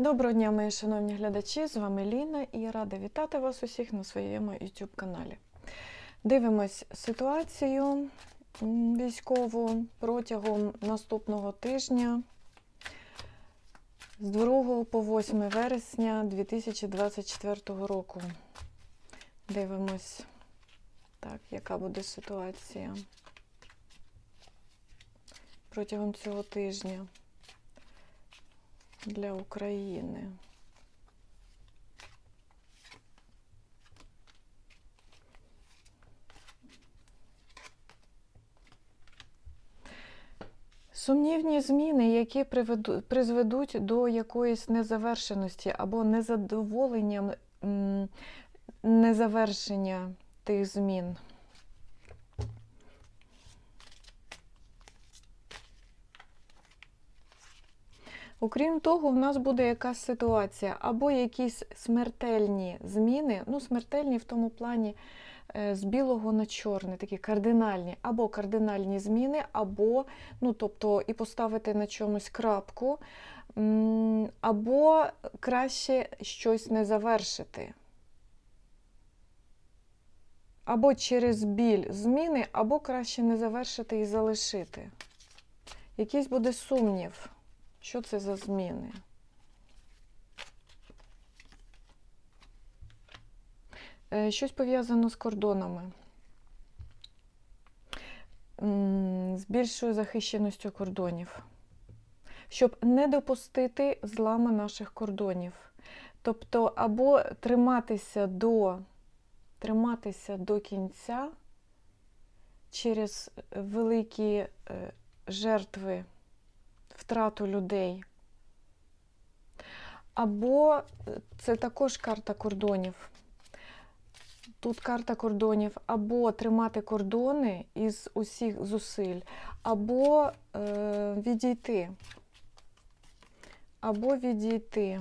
Доброго дня, мої шановні глядачі! З вами Ліна і рада вітати вас усіх на своєму YouTube каналі. Дивимось ситуацію військову протягом наступного тижня з 2 по 8 вересня 2024 року. Дивимось, так, яка буде ситуація протягом цього тижня для України. Сумнівні зміни, які призведуть до якоїсь незавершеності або незадоволення незавершення тих змін. Окрім того, в нас буде якась ситуація, або якісь смертельні зміни, ну, смертельні в тому плані е, з білого на чорне, такі кардинальні, або кардинальні зміни, або, ну, тобто, і поставити на чомусь крапку, або краще щось не завершити. Або через біль зміни, або краще не завершити і залишити. Якийсь буде сумнів. Що це за зміни? Е, Щось пов'язано з кордонами, з більшою захищеністю кордонів, щоб не допустити зламу наших кордонів. Тобто, або триматися до, триматися до кінця через великі е, жертви втрату людей. Або е, це також карта кордонів. Тут карта кордонів, або тримати кордони із усіх зусиль, або е, відійти. Або відійти.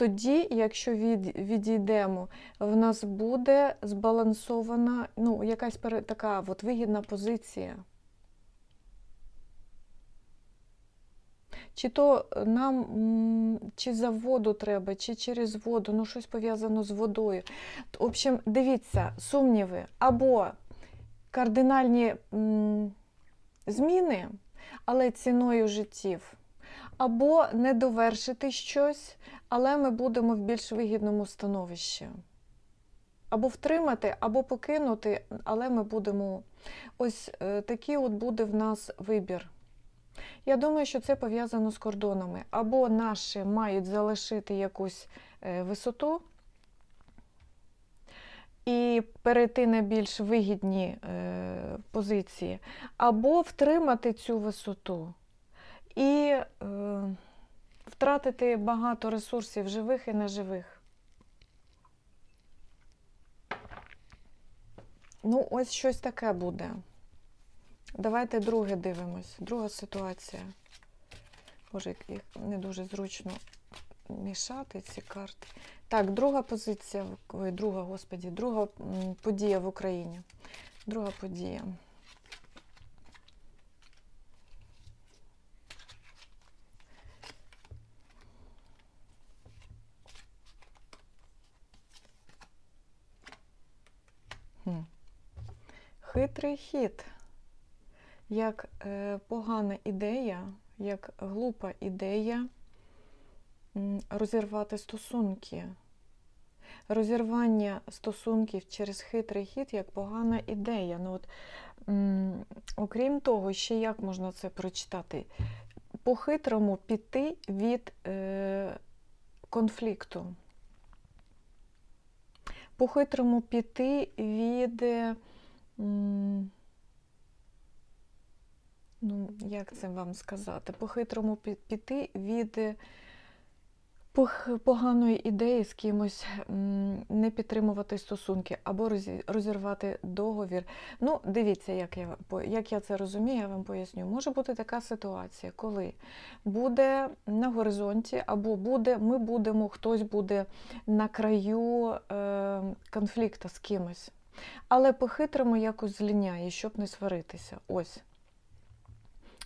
Тоді, якщо від, відійдемо, в нас буде збалансована, ну, якась така от вигідна позиція. Чи то нам чи за воду треба, чи через воду, ну щось пов'язано з водою. В общем, дивіться, сумніви або кардинальні зміни, але ціною життів, або не довершити щось, але ми будемо в більш вигідному становищі. Або втримати, або покинути, але ми будемо. Ось е, такий от буде в нас вибір. Я думаю, що це пов'язано з кордонами. Або наші мають залишити якусь е, висоту і перейти на більш вигідні е, позиції, або втримати цю висоту і е, втратити багато ресурсів живих і неживих. Ну, ось щось таке буде. Давайте друге дивимось. Друга ситуація. Боже, їх не дуже зручно мішати ці карти. Так, друга позиція, ой, друга, господі, друга подія в Україні. Друга подія. Хитрий хід. Як е, погана ідея, як глупа ідея розірвати стосунки. Розірвання стосунків через хитрий хід як погана ідея. Ну, от, окрім того, ще як можна це прочитати? По-хитрому піти від е, конфлікту. По-хитрому піти від. Ну, як це вам сказати? По-хитрому піти від е, поганої ідеї з кимось не підтримувати стосунки або розірвати договір. Ну, дивіться, як я, як я це розумію, я вам поясню. Може бути така ситуація, коли буде на горизонті, або буде, ми будемо, хтось буде на краю е, конфлікту з кимось. Але по-хитрому якось зліняє, щоб не сваритися. Ось.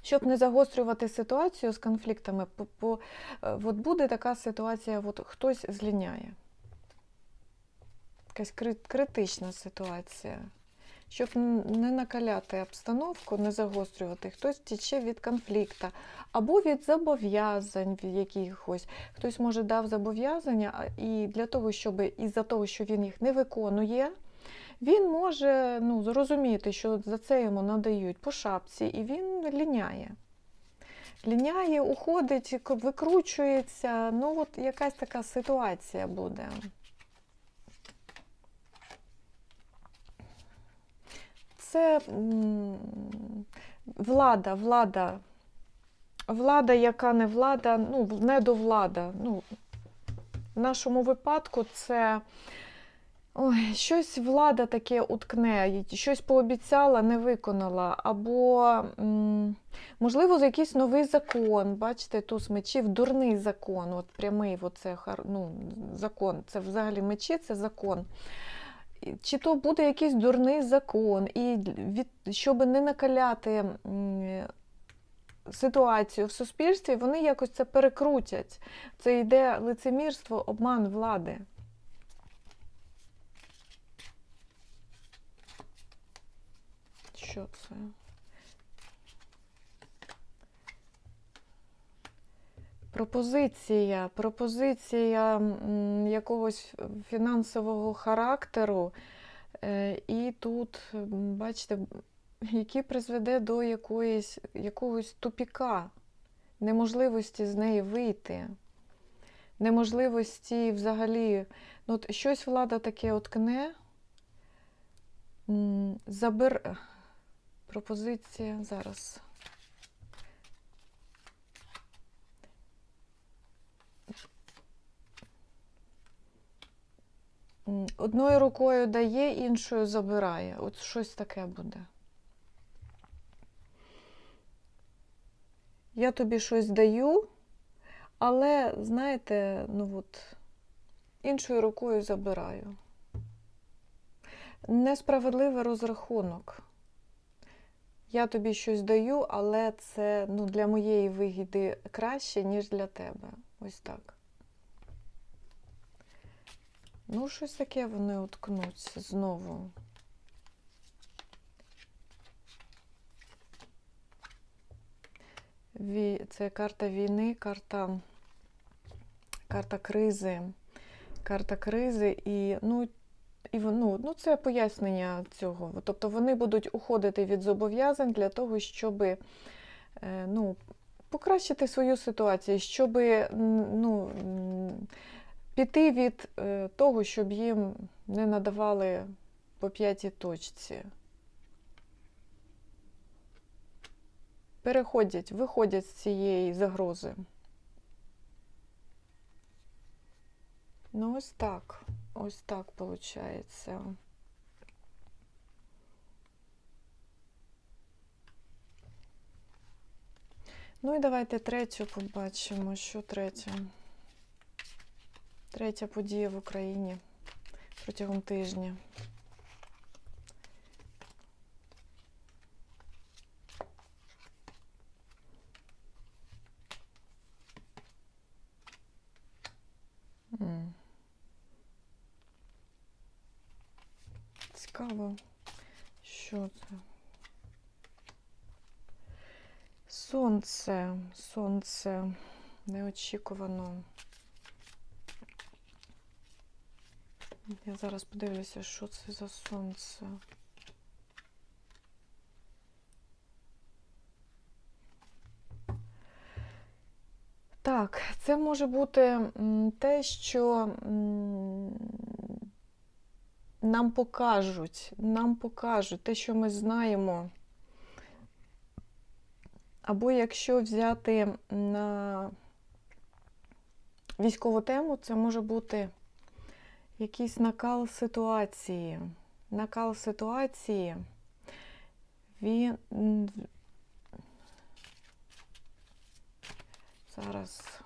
Щоб не загострювати ситуацію з конфліктами, по, по, е, от буде така ситуація, от хтось зліняє. Якась кри- критична ситуація. Щоб не накаляти обстановку, не загострювати, хтось тіче від конфлікту або від зобов'язань від якихось. Хтось може дав зобов'язання, і для того, щоб із-за того, що він їх не виконує, він може ну, зрозуміти, що за це йому надають по шапці, і він ліняє. Ліняє, уходить, викручується. Ну, от якась така ситуація буде. Це влада, влада. Влада, яка не влада, ну, недовлада. Ну, в нашому випадку це ой, щось влада таке уткне, щось пообіцяла, не виконала. Або, можливо, якийсь новий закон. Бачите, туз мечів, дурний закон, от прямий оце, ну, закон. Це взагалі мечі, це закон. Чи то буде якийсь дурний закон, і від, щоб не накаляти ситуацію в суспільстві, вони якось це перекрутять. Це йде лицемірство, обман влади. Що це? Пропозиція, пропозиція якогось фінансового характеру, е, і тут, бачите, який призведе до якоїсь, якогось тупіка, неможливості з неї вийти, неможливості взагалі, ну, от щось влада таке откне, забер... Пропозиція зараз. Одною рукою дає, іншою забирає. От щось таке буде. Я тобі щось даю, але, знаєте, ну от, іншою рукою забираю. Несправедливий розрахунок. Я тобі щось даю, але це ну, для моєї вигіди краще, ніж для тебе. Ось так. Ну, щось таке вони уткнуться знову. Це карта війни, карта, карта кризи. Карта кризи і, ну, і ну, ну, це пояснення цього. Тобто вони будуть уходити від зобов'язань для того, щоб е, ну, покращити свою ситуацію, щоб ну, піти від е, того, щоб їм не надавали по п'ятій точці. Переходять, виходять з цієї загрози. Ну, ось так. Ось так виходить. Ну і давайте третю побачимо. Що третя? Третя подія в Україні протягом тижня. М. Цікаво, що це? Сонце, сонце неочікувано. Я зараз подивлюся, що це за сонце. Так, це може бути те, що нам покажуть, нам покажуть те, що ми знаємо. Або якщо взяти на військову тему, це може бути якийсь накал ситуації. Накал ситуації. Він зараз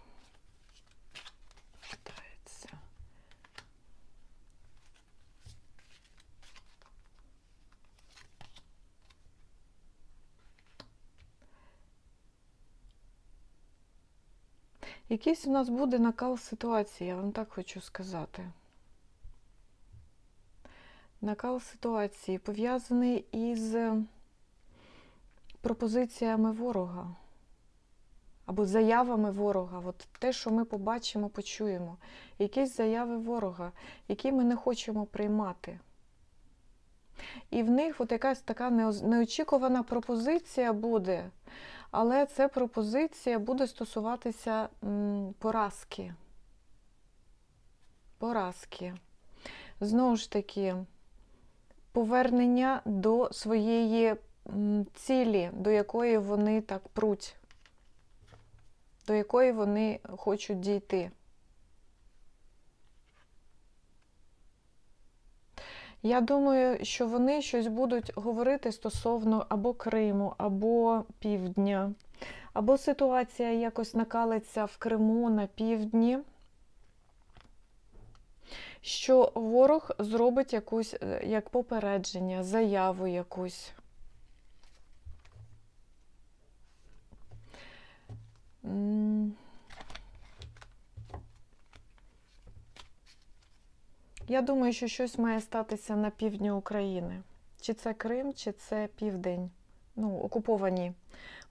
Якийсь у нас буде накал ситуації, я вам так хочу сказати. Накал ситуації пов'язаний із пропозиціями ворога або заявами ворога. От те, що ми побачимо, почуємо. Якісь заяви ворога, які ми не хочемо приймати. І в них от якась така неочікувана пропозиція буде, але ця пропозиція буде стосуватися поразки. Поразки. Знову ж таки, повернення до своєї цілі, до якої вони так пруть, до якої вони хочуть дійти. Я думаю, що вони щось будуть говорити стосовно або Криму, або Півдня, або ситуація якось накалиться в Криму на півдні, що ворог зробить якусь е, як попередження, заяву якусь. М. Я думаю, що щось має статися на півдні України. Чи це Крим, чи це Південь. Ну, окуповані,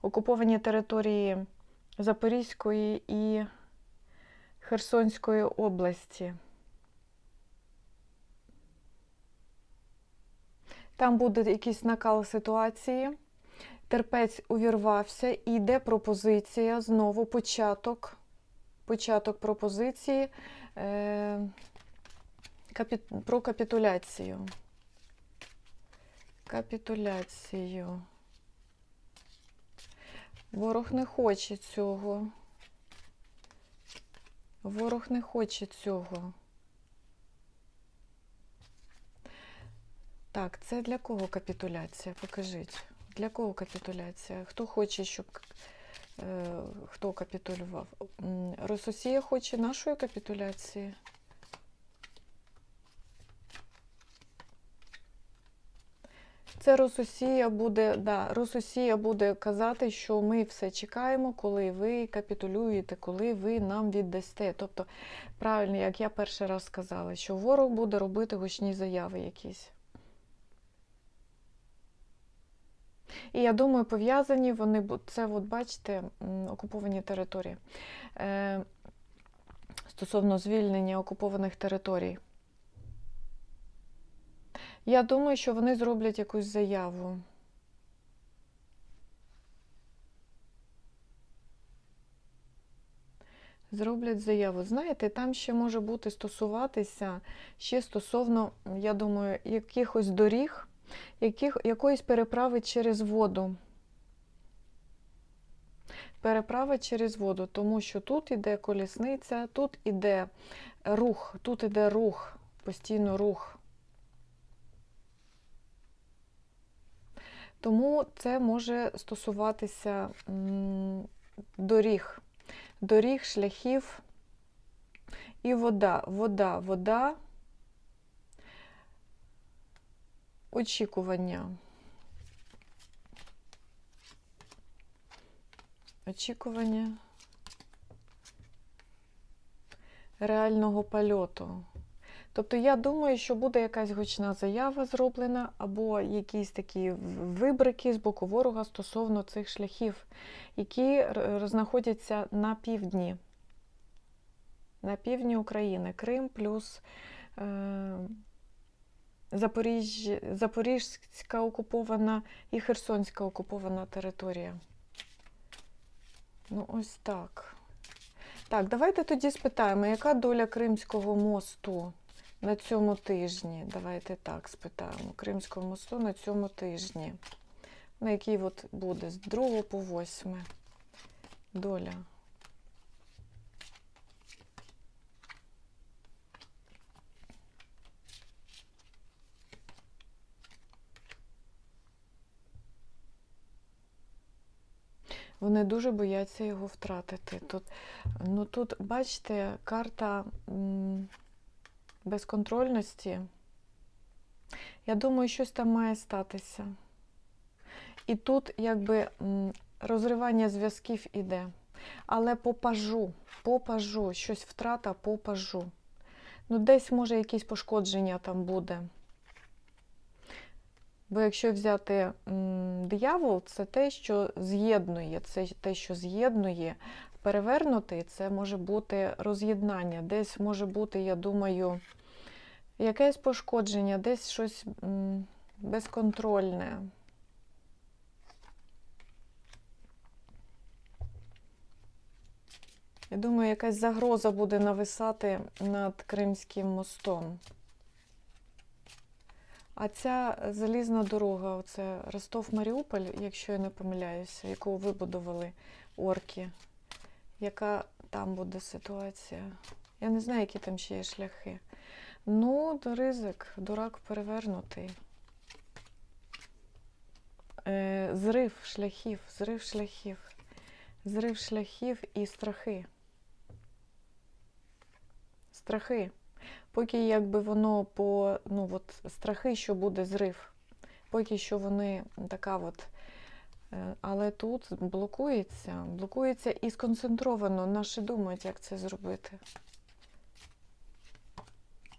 окуповані території Запорізької і Херсонської області. Там буде якийсь накал ситуації. Терпець увірвався, і йде пропозиція, знову початок, початок пропозиції. Е- капі- про капітуляцію. Капітуляцію. Ворог не хоче цього. Ворог не хоче цього. Так, це для кого капітуляція? Покажіть. Для кого капітуляція? Хто хоче, щоб е, хто капітулював? М, Рососія хоче нашої капітуляції? Це Рососія буде, да, Рососія буде казати, що ми все чекаємо, коли ви капітулюєте, коли ви нам віддасте. Тобто, правильно, як я перший раз сказала, що ворог буде робити гучні заяви якісь. І я думаю, пов'язані вони це, от бачите, окуповані території. Е, стосовно звільнення окупованих територій. Я думаю, що вони зроблять якусь заяву. Зроблять заяву. Знаєте, там ще може бути стосуватися ще стосовно, я думаю, якихось доріг, яких, якоїсь переправи через воду. Переправа через воду, тому що тут іде колісниця, тут іде рух, тут іде рух, постійно рух. Тому це може стосуватися доріг, доріг, шляхів. І вода, вода, вода, очікування. Очікування. Реального польоту. Тобто я думаю, що буде якась гучна заява зроблена, або якісь такі вибрики з боку ворога стосовно цих шляхів, які знаходяться на півдні. На півдні України. Крим плюс е, Запоріж... Запорізька окупована і Херсонська окупована територія. Ну, ось так. Так, давайте тоді спитаємо, яка доля Кримського мосту на цьому тижні? Давайте так спитаємо. Кримського мосту на цьому тижні. На який от буде з 2 по 8 доля. Вони дуже бояться його втратити. Тут, ну тут, бачите, карта м, безконтрольності. Я думаю, щось там має статися. І тут якби розривання зв'язків іде. Але по пажу, по пажу, щось втрата по пажу. Ну, десь може якесь пошкодження там буде. Бо якщо взяти диявол, це те, що з'єднує, це те, що з'єднує. Перевернутий це може бути роз'єднання. Десь може бути, я думаю, якесь пошкодження, десь щось безконтрольне. Я думаю, якась загроза буде нависати над Кримським мостом. А ця залізна дорога, оце Ростов-Маріуполь, якщо я не помиляюся, яку вибудували орки, яка там буде ситуація? Я не знаю, які там ще є шляхи. Ну, ризик, дурак перевернутий. Е, зрив шляхів, зрив шляхів, зрив шляхів і страхи. Страхи. Поки якби воно по ну от страхи, що буде зрив. Поки що вони така от. е, Але тут блокується, блокується і сконцентровано. Наші думають, як це зробити.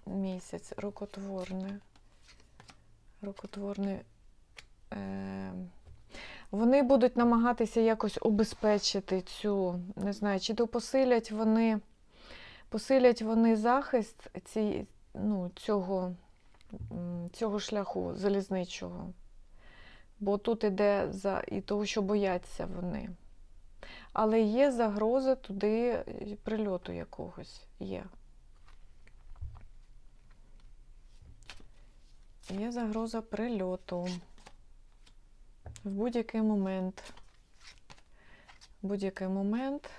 Місяць, рукотворне. Рукотворне. Е, вони будуть намагатися якось обезпечити цю, не знаю, чи то посилять вони, посилять вони захист ці, ну, цього, цього шляху залізничого. Бо тут іде за і того, що бояться вони. Але є загроза туди прильоту якогось є. Є загроза прильоту. В будь-який момент. В будь-який момент.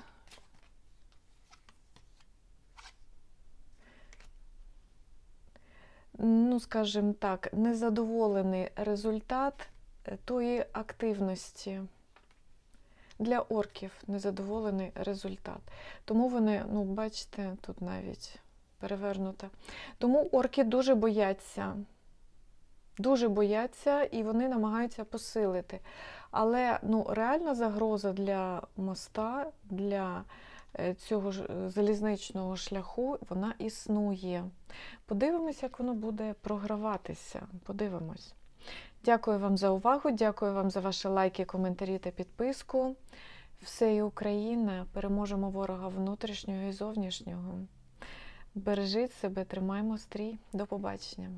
Ну, скажімо так, незадоволений результат е, тої активності. Для орків незадоволений результат. Тому вони, ну, бачите, тут навіть перевернуто. Тому орки дуже бояться. Дуже бояться і вони намагаються посилити. Але ну, реальна загроза для моста, для е, цього ж е, залізничного шляху, вона існує. Подивимось, як воно буде програватися. Подивимось. Дякую вам за увагу, дякую вам за ваші лайки, коментарі та підписку. Все і Україна. Переможемо ворога внутрішнього і зовнішнього. Бережіть себе, тримаймо стрій. До побачення.